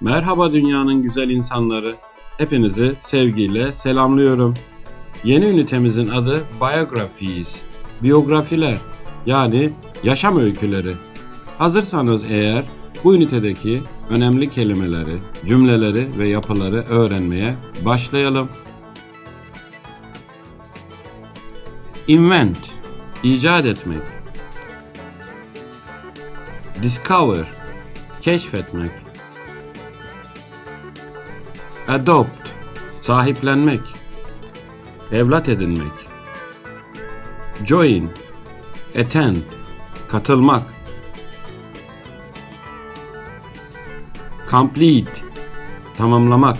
Merhaba dünyanın güzel insanları. Hepinizi sevgiyle selamlıyorum. Yeni ünitemizin adı Biographies. Biyografiler yani yaşam öyküleri. Hazırsanız eğer bu ünitedeki önemli kelimeleri, cümleleri ve yapıları öğrenmeye başlayalım. Invent, icat etmek. Discover, keşfetmek. Adopt, sahiplenmek. Evlat edinmek. Join, attend, katılmak. Complete, tamamlamak.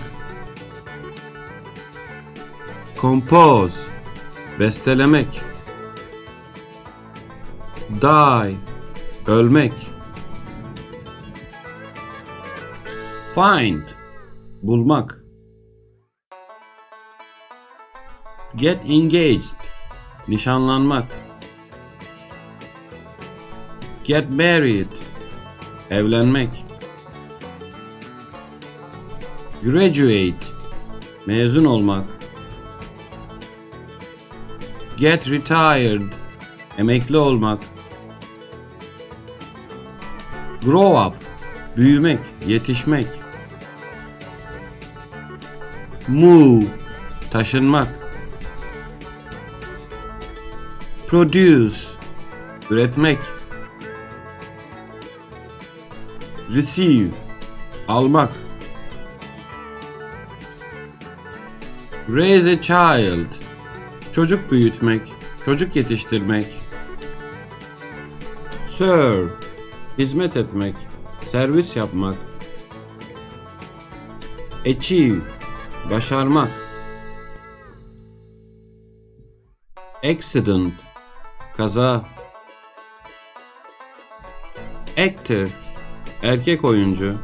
Compose, bestelemek. Die, ölmek. Find, bulmak. Get engaged, nişanlanmak. Get married, evlenmek. Graduate, mezun olmak. Get retired, emekli olmak. Grow up, büyümek, yetişmek. Move, taşınmak. Produce, üretmek. Receive, almak. Raise a child, çocuk büyütmek, çocuk yetiştirmek. Serve, hizmet etmek, servis yapmak. Achieve, başarmak. Accident, kaza. Actor, erkek oyuncu.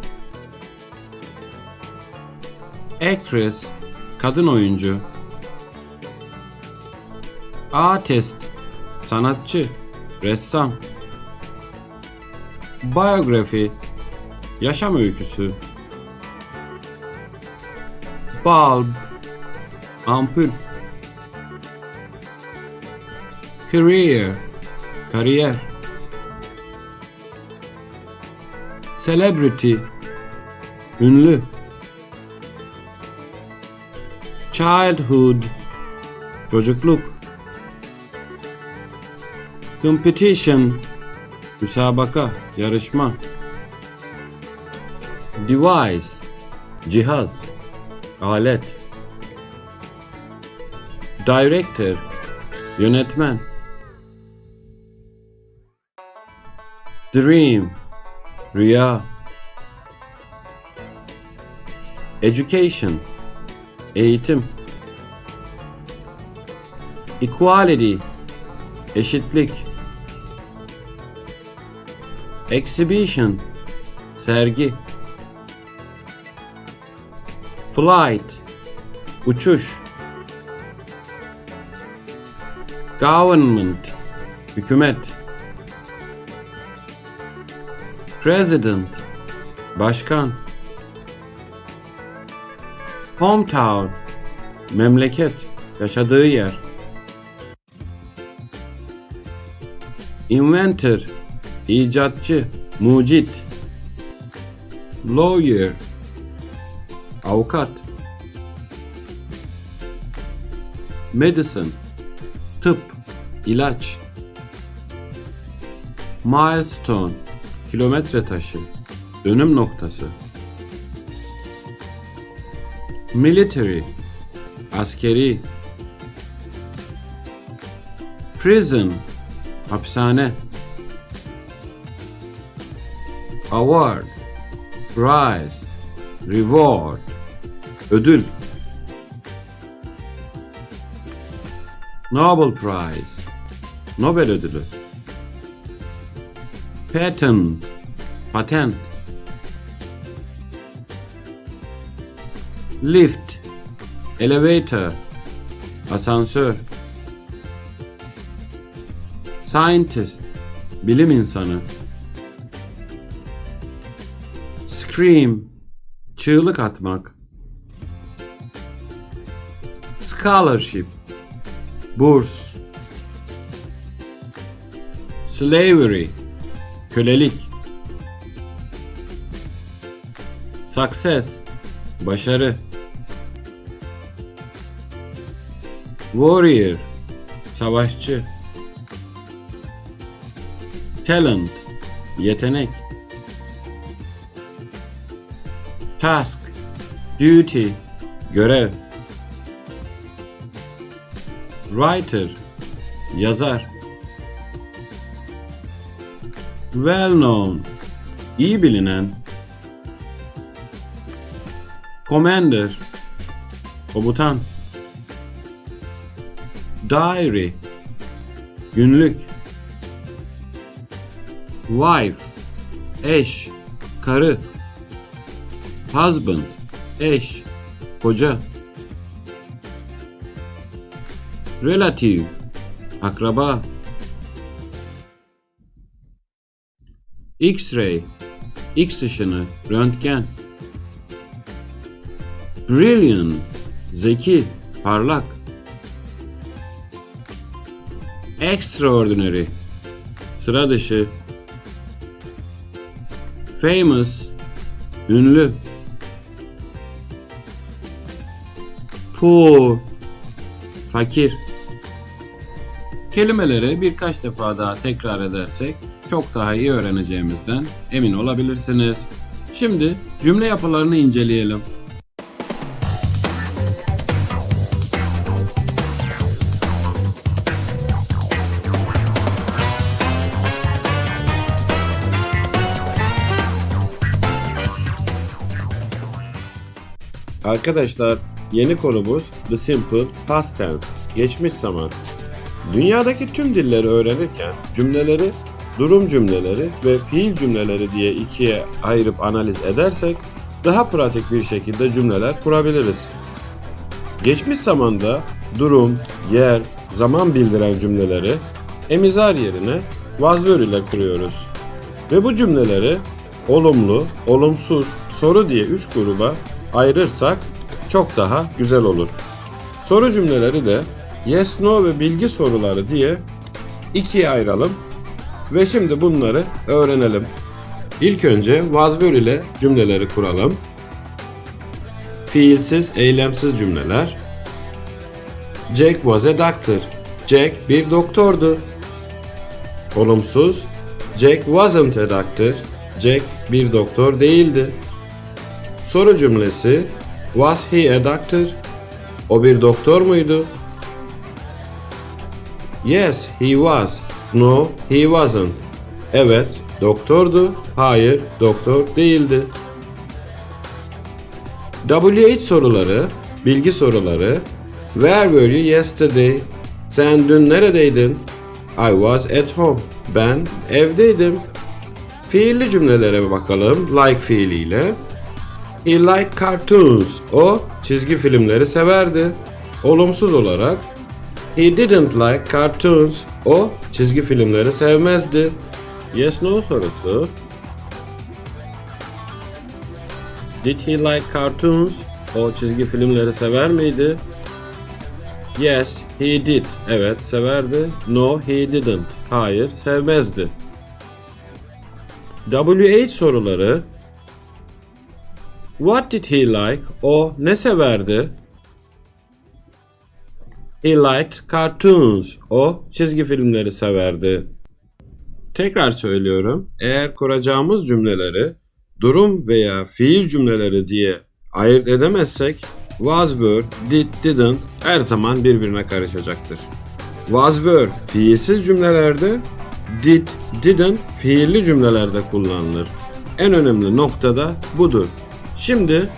Actress, kadın oyuncu. Artist, sanatçı, ressam. Biography, yaşam öyküsü. Bulb, ampul. Career, kariyer. Celebrity, ünlü. Childhood, çocukluk. Competition, müsabaka, yarışma. Device, cihaz, alet. Director, yönetmen. Dream, rüya. Education, eğitim. Equality, eşitlik. Exhibition, sergi. Flight, uçuş. Government, hükümet. President, başkan. Hometown, memleket, yaşadığı yer. Inventor, icatçı, mucit. Lawyer, avukat. Medicine, tıp, ilaç. Milestone, kilometre taşı, dönüm noktası. Military, askeri. Prison, hapishane. Award, prize, reward, ödül. Nobel Prize, Nobel ödülü. Patent, patent. Lift, elevator, asansör. Scientist, bilim insanı. Scream, çığlık atmak. Scholarship, burs. Slavery, kölelik. Success, başarı. Warrior, savaşçı. Talent, yetenek. Task, duty, görev. Writer, yazar. Well known, iyi bilinen. Commander, komutan. Diary, günlük. Wife, eş, karı. Husband, eş, koca. Relative, akraba. X-ray, X ışını, röntgen. Brilliant, zeki, parlak. Extraordinary, sıra dışı. Famous, ünlü. Poor, fakir. Kelimeleri birkaç defa daha tekrar edersek çok daha iyi öğreneceğimizden emin olabilirsiniz. Şimdi cümle yapılarını inceleyelim. Arkadaşlar yeni konumuz The Simple Past Tense, geçmiş zaman. Dünyadaki tüm dilleri öğrenirken cümleleri durum cümleleri ve fiil cümleleri diye ikiye ayırıp analiz edersek daha pratik bir şekilde cümleler kurabiliriz. Geçmiş zamanda durum, yer, zaman bildiren cümleleri emizar yerine were ile kuruyoruz. Ve bu cümleleri olumlu, olumsuz, soru diye üç gruba ayırırsak çok daha güzel olur. Soru cümleleri de yes, no ve bilgi soruları diye ikiye ayıralım ve şimdi bunları öğrenelim. İlk önce were ile cümleleri kuralım. Fiilsiz, eylemsiz cümleler. Jack was a doctor. Jack bir doktordu. Olumsuz. Jack wasn't a doctor. Jack bir doktor değildi. Soru cümlesi Was he a doctor? O bir doktor muydu? Yes, he was. No, he wasn't. Evet, doktordu. Hayır, doktor değildi. WH soruları, bilgi soruları. Where were you yesterday? Sen dün neredeydin? I was at home. Ben evdeydim. Fiilli cümlelere bakalım. Like fiiliyle. He liked cartoons. O çizgi filmleri severdi. Olumsuz olarak He didn't like cartoons. O çizgi filmleri sevmezdi. Yes no sorusu. Did he like cartoons? O çizgi filmleri sever miydi? Yes, he did. Evet, severdi. No, he didn't. Hayır, sevmezdi. WH soruları What did he like? O ne severdi? He liked cartoons. O çizgi filmleri severdi. Tekrar söylüyorum. Eğer kuracağımız cümleleri durum veya fiil cümleleri diye ayırt edemezsek was were, did, didn't her zaman birbirine karışacaktır. Was were fiilsiz cümlelerde, did, didn't fiilli cümlelerde kullanılır. En önemli nokta da budur. Şimdi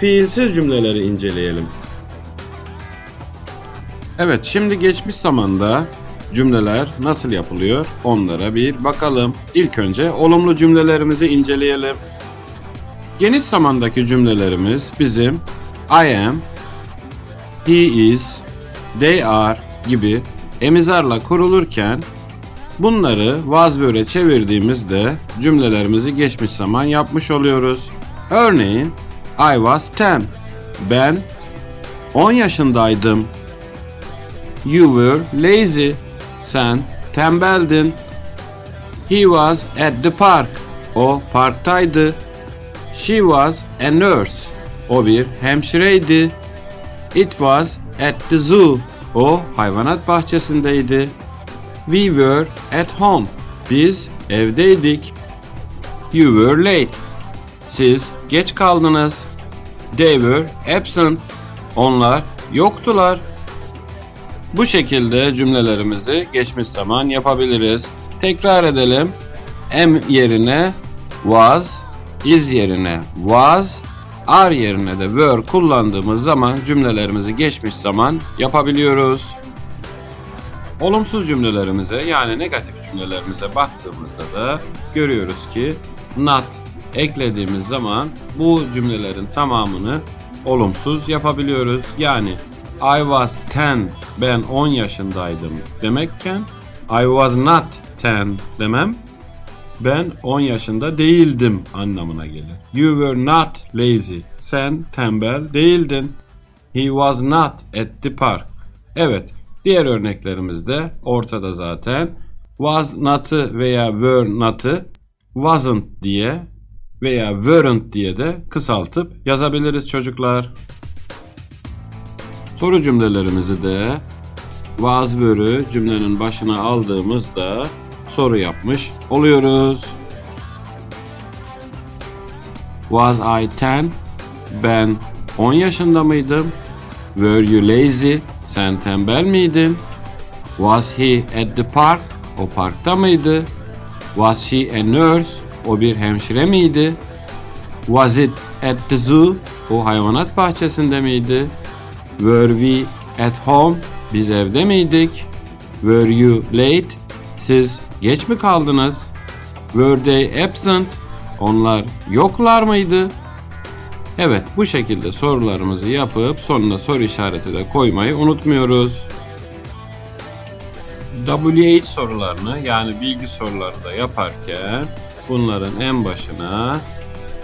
fiilsiz cümleleri inceleyelim. Evet, şimdi geçmiş zamanda cümleler nasıl yapılıyor onlara bir bakalım. İlk önce olumlu cümlelerimizi inceleyelim. Geniş zamandaki cümlelerimiz bizim I am, he is, they are gibi emizarla kurulurken bunları were'e çevirdiğimizde cümlelerimizi geçmiş zaman yapmış oluyoruz. Örneğin I was 10. Ben 10 yaşındaydım. You were lazy. Sen tembeldin. He was at the park. O parktaydı. She was a nurse. O bir hemşireydi. It was at the zoo. O hayvanat bahçesindeydi. We were at home. Biz evdeydik. You were late. Siz geç kaldınız. They were absent. Onlar yoktular. Bu şekilde cümlelerimizi geçmiş zaman yapabiliriz. Tekrar edelim. Am yerine was, is yerine was, are yerine de were kullandığımız zaman cümlelerimizi geçmiş zaman yapabiliyoruz. Olumsuz cümlelerimize yani negatif cümlelerimize baktığımızda da görüyoruz ki not eklediğimiz zaman bu cümlelerin tamamını olumsuz yapabiliyoruz. Yani I was 10 ben 10 yaşındaydım demekken I was not 10 demem ben 10 yaşında değildim anlamına gelir. You were not lazy. Sen tembel değildin. He was not at the park. Evet, diğer örneklerimizde ortada zaten was not'ı veya were not'ı wasn't diye veya weren't diye de kısaltıp yazabiliriz çocuklar. Soru cümlelerimizi de was were'ü cümlenin başına aldığımızda soru yapmış oluyoruz. Was I 10? Ben 10 yaşında mıydım? Were you lazy? Sen tembel miydin? Was he at the park? O parkta mıydı? Was she a nurse? O bir hemşire miydi? Was it at the zoo? O hayvanat bahçesinde miydi? Were we at home? Biz evde miydik? Were you late? Siz geç mi kaldınız? Were they absent? Onlar yoklar mıydı? Evet bu şekilde sorularımızı yapıp sonuna soru işareti de koymayı unutmuyoruz. WH sorularını yani bilgi soruları da yaparken bunların en başına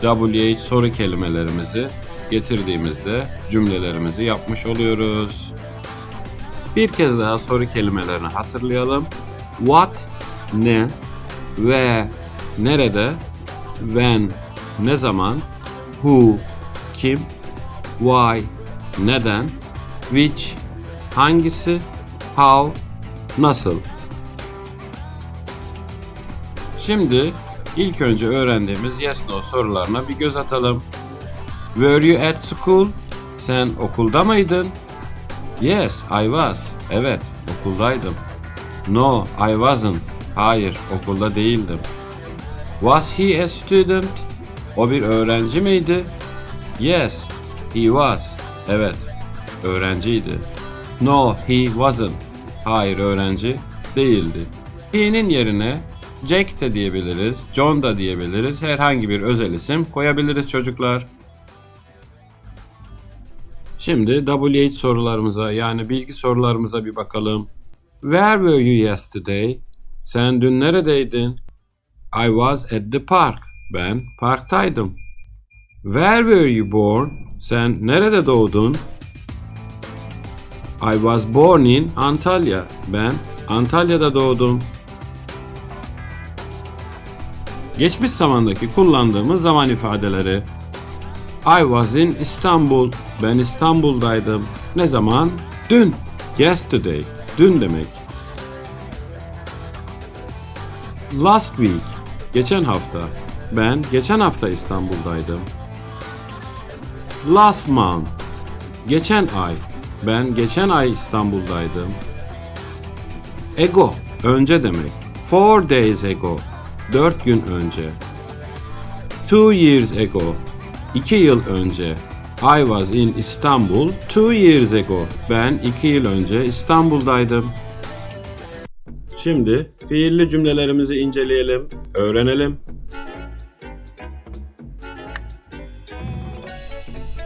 WH soru kelimelerimizi getirdiğimizde cümlelerimizi yapmış oluyoruz. Bir kez daha soru kelimelerini hatırlayalım. What ne ve nerede when ne zaman who kim why neden which hangisi how nasıl Şimdi ilk önce öğrendiğimiz yes no sorularına bir göz atalım. Were you at school? Sen okulda mıydın? Yes, I was. Evet, okuldaydım. No, I wasn't. Hayır, okulda değildim. Was he a student? O bir öğrenci miydi? Yes, he was. Evet, öğrenciydi. No, he wasn't. Hayır, öğrenci değildi. He'nin yerine Jack de diyebiliriz, John da diyebiliriz. Herhangi bir özel isim koyabiliriz çocuklar. Şimdi WH sorularımıza yani bilgi sorularımıza bir bakalım. Where were you yesterday? Sen dün neredeydin? I was at the park. Ben parktaydım. Where were you born? Sen nerede doğdun? I was born in Antalya. Ben Antalya'da doğdum. Geçmiş zamandaki kullandığımız zaman ifadeleri. I was in Istanbul. Ben İstanbul'daydım. Ne zaman? Dün. Yesterday. Dün demek. Last week. Geçen hafta. Ben geçen hafta İstanbul'daydım. Last month. Geçen ay. Ben geçen ay İstanbul'daydım. Ago. Önce demek. Four days ago. Dört gün önce. Two years ago. İki yıl önce. I was in Istanbul two years ago. Ben iki yıl önce İstanbul'daydım. Şimdi fiilli cümlelerimizi inceleyelim, öğrenelim.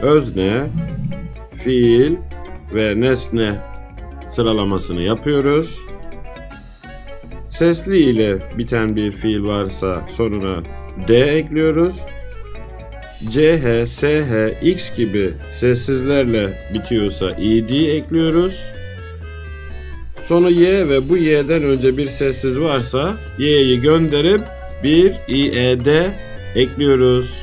Özne, fiil ve nesne sıralamasını yapıyoruz. Sesli ile biten bir fiil varsa sonuna D ekliyoruz. C, H, S, H, X gibi sessizlerle bitiyorsa ed ekliyoruz. Sonu Y ve bu Y'den önce bir sessiz varsa Y'yi gönderip bir IED ekliyoruz.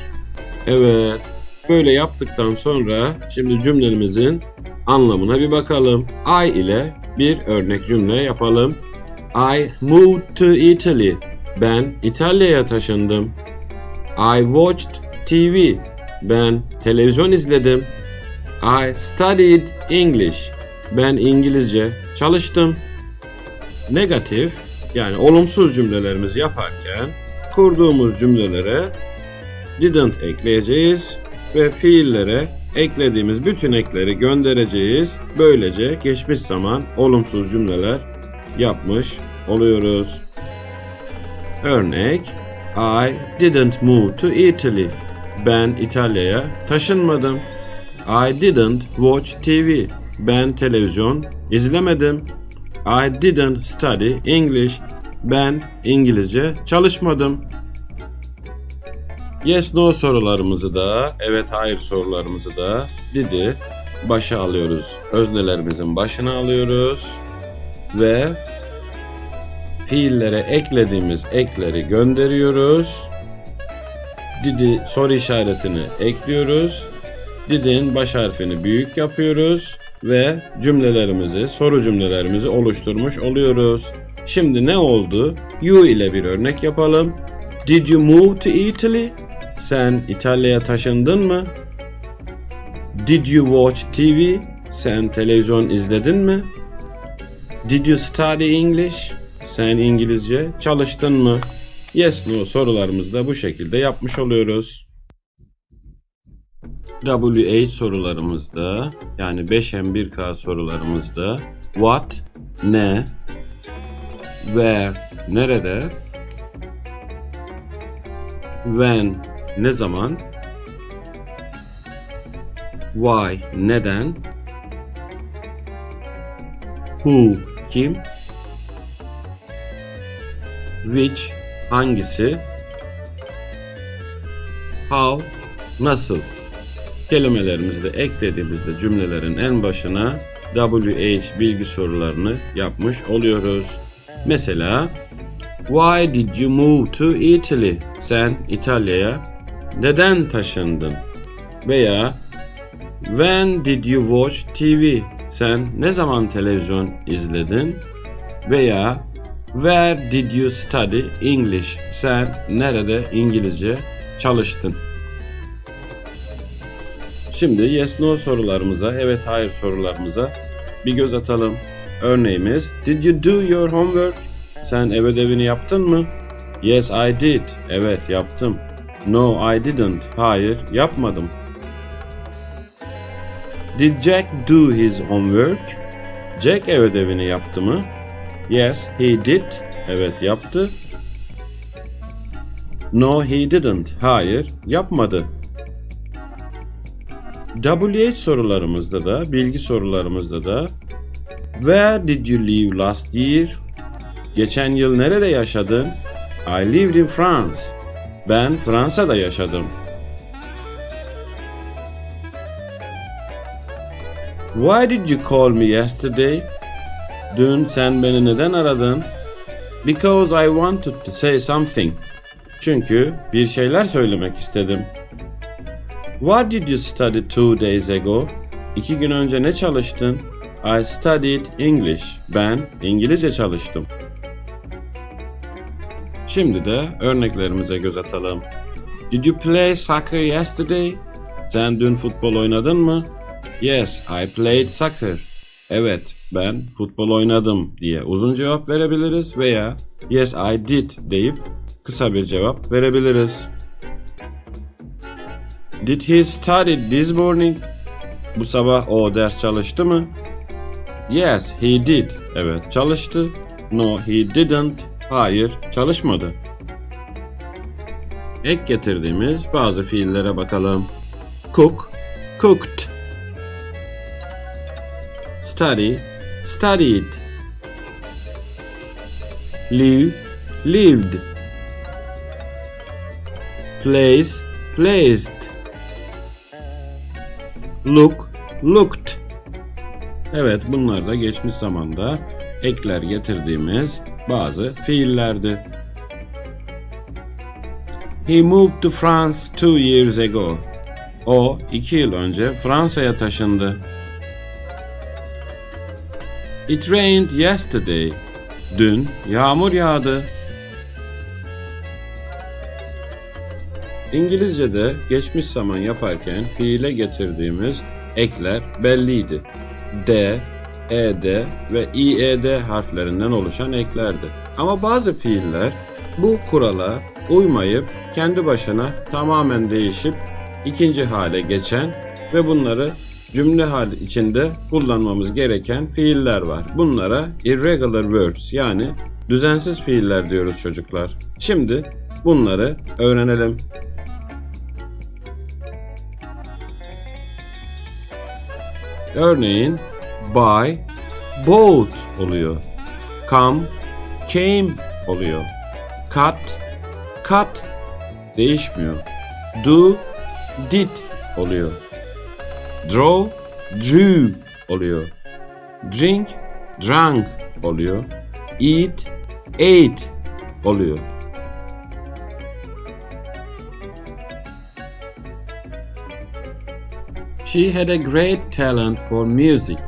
Evet. Böyle yaptıktan sonra şimdi cümlemizin anlamına bir bakalım. I ile bir örnek cümle yapalım. I moved to Italy. Ben İtalya'ya taşındım. I watched TV. Ben televizyon izledim. I studied English. Ben İngilizce çalıştım. Negatif yani olumsuz cümlelerimizi yaparken kurduğumuz cümlelere didn't ekleyeceğiz ve fiillere eklediğimiz bütün ekleri göndereceğiz. Böylece geçmiş zaman olumsuz cümleler yapmış oluyoruz. Örnek I didn't move to Italy. Ben İtalya'ya taşınmadım. I didn't watch TV. Ben televizyon izlemedim. I didn't study English. Ben İngilizce çalışmadım. Yes no sorularımızı da, evet hayır sorularımızı da didi başa alıyoruz. Öznelerimizin başına alıyoruz ve fiillere eklediğimiz ekleri gönderiyoruz. Didi soru işaretini ekliyoruz. Didin baş harfini büyük yapıyoruz ve cümlelerimizi, soru cümlelerimizi oluşturmuş oluyoruz. Şimdi ne oldu? You ile bir örnek yapalım. Did you move to Italy? Sen İtalya'ya taşındın mı? Did you watch TV? Sen televizyon izledin mi? Did you study English? Sen İngilizce çalıştın mı? Yes no sorularımızı da bu şekilde yapmış oluyoruz. WH sorularımızda yani 5M1K sorularımızda what, ne, where, nerede, when, ne zaman, why, neden, who, kim, which, hangisi, how, nasıl kelimelerimizi de eklediğimizde cümlelerin en başına WH bilgi sorularını yapmış oluyoruz. Mesela Why did you move to Italy? Sen İtalya'ya neden taşındın? Veya When did you watch TV? Sen ne zaman televizyon izledin? Veya Where did you study English? Sen nerede İngilizce çalıştın? Şimdi yes no sorularımıza, evet hayır sorularımıza bir göz atalım. Örneğimiz Did you do your homework? Sen ev ödevini yaptın mı? Yes I did. Evet yaptım. No I didn't. Hayır yapmadım. Did Jack do his homework? Jack ev ödevini yaptı mı? Yes he did. Evet yaptı. No he didn't. Hayır yapmadı. WH sorularımızda da, bilgi sorularımızda da Where did you live last year? Geçen yıl nerede yaşadın? I lived in France. Ben Fransa'da yaşadım. Why did you call me yesterday? Dün sen beni neden aradın? Because I wanted to say something. Çünkü bir şeyler söylemek istedim. What did you study two days ago? İki gün önce ne çalıştın? I studied English. Ben İngilizce çalıştım. Şimdi de örneklerimize göz atalım. Did you play soccer yesterday? Sen dün futbol oynadın mı? Yes, I played soccer. Evet, ben futbol oynadım diye uzun cevap verebiliriz veya yes I did deyip kısa bir cevap verebiliriz. Did he study this morning? Bu sabah o ders çalıştı mı? Yes, he did. Evet, çalıştı. No, he didn't. Hayır, çalışmadı. Ek getirdiğimiz bazı fiillere bakalım. Cook, cooked. Study, studied. Live, lived. Place, placed. look, looked. Evet bunlar da geçmiş zamanda ekler getirdiğimiz bazı fiillerdi. He moved to France two years ago. O iki yıl önce Fransa'ya taşındı. It rained yesterday. Dün yağmur yağdı. İngilizce'de geçmiş zaman yaparken fiile getirdiğimiz ekler belliydi. D, ed ve ied harflerinden oluşan eklerdi. Ama bazı fiiller bu kurala uymayıp kendi başına tamamen değişip ikinci hale geçen ve bunları cümle hali içinde kullanmamız gereken fiiller var. Bunlara irregular verbs yani düzensiz fiiller diyoruz çocuklar. Şimdi bunları öğrenelim. Örneğin buy, bought oluyor. Come, came oluyor. Cut, cut değişmiyor. Do, did oluyor. Draw, drew oluyor. Drink, drank oluyor. Eat, ate oluyor. She had a great talent for music.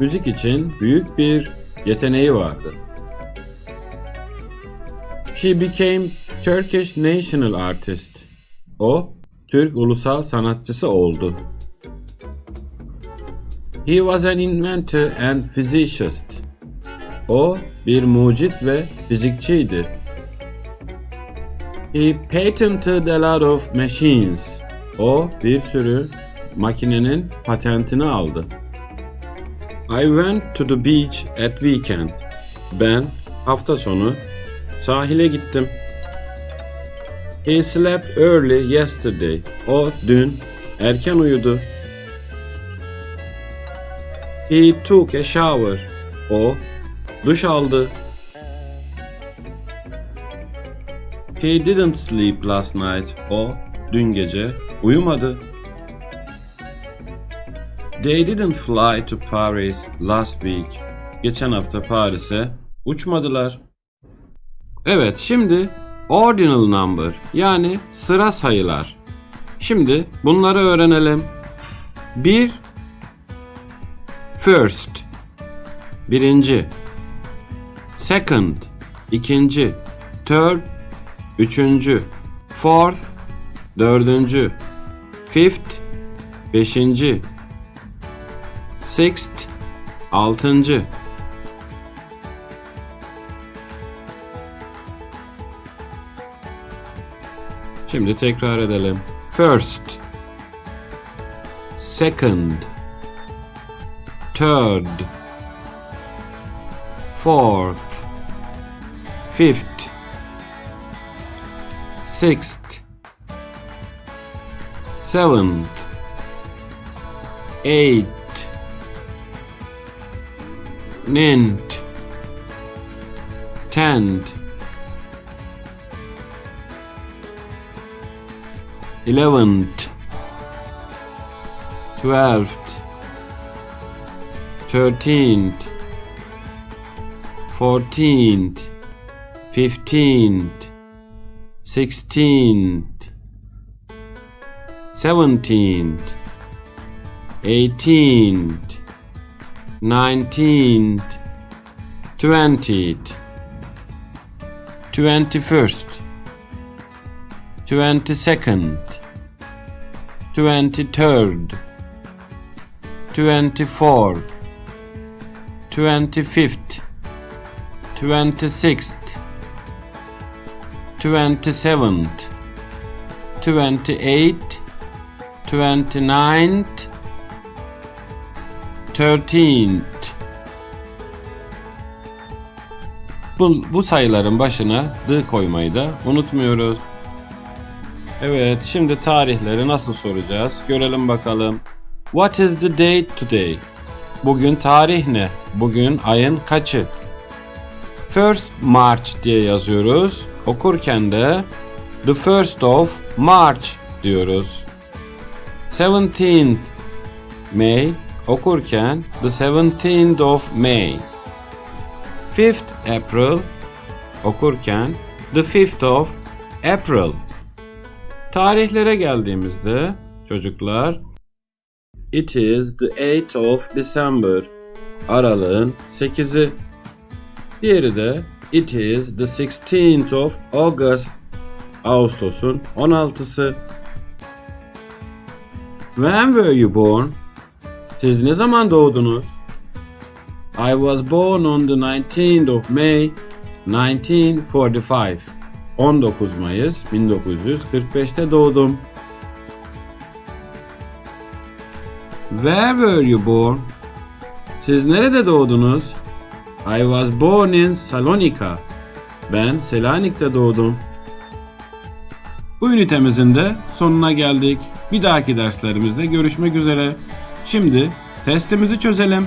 Müzik için büyük bir yeteneği vardı. She became Turkish national artist. O, Türk ulusal sanatçısı oldu. He was an inventor and physicist. O bir mucit ve fizikçiydi. He patented a lot of machines. O bir sürü makinenin patentini aldı. I went to the beach at weekend. Ben hafta sonu sahile gittim. He slept early yesterday. O dün erken uyudu. He took a shower. O duş aldı. He didn't sleep last night. O dün gece uyumadı. They didn't fly to Paris last week. Geçen hafta Paris'e uçmadılar. Evet, şimdi ordinal number yani sıra sayılar. Şimdi bunları öğrenelim. Bir first. Birinci. Second. İkinci. Third. Üçüncü. Fourth. Dördüncü. Fifth. Beşinci. Sixth. Altıncı. Şimdi tekrar edelim. First. Second Third Fourth Fifth Sixth Seventh Eighth Ninth Tenth eleventh, twelfth, thirteenth, fourteenth, fifteenth, sixteenth, seventeenth, eighteenth, nineteenth, twentieth, twenty first, twenty second, twenty third. 24th twenty-fifth, twenty-sixth, twenty-seventh, twenty-eighth, twenty-ninth, thirteenth. Bu, bu sayıların başına d koymayı da unutmuyoruz. Evet, şimdi tarihleri nasıl soracağız? Görelim bakalım. What is the date today? Bugün tarih ne? Bugün ayın kaçı? First March diye yazıyoruz. Okurken de the first of March diyoruz. 17th May okurken the 17th of May. 5th April okurken the 5th of April. Tarihlere geldiğimizde çocuklar It is the 8th of December. Aralığın 8'i. Diğeri de It is the 16th of August. Ağustos'un 16'sı. When were you born? Siz ne zaman doğdunuz? I was born on the 19th of May 1945. 19 Mayıs 1945'te doğdum. Where were you born? Siz nerede doğdunuz? I was born in Salonika. Ben Selanik'te doğdum. Bu ünitemizin de sonuna geldik. Bir dahaki derslerimizde görüşmek üzere. Şimdi testimizi çözelim.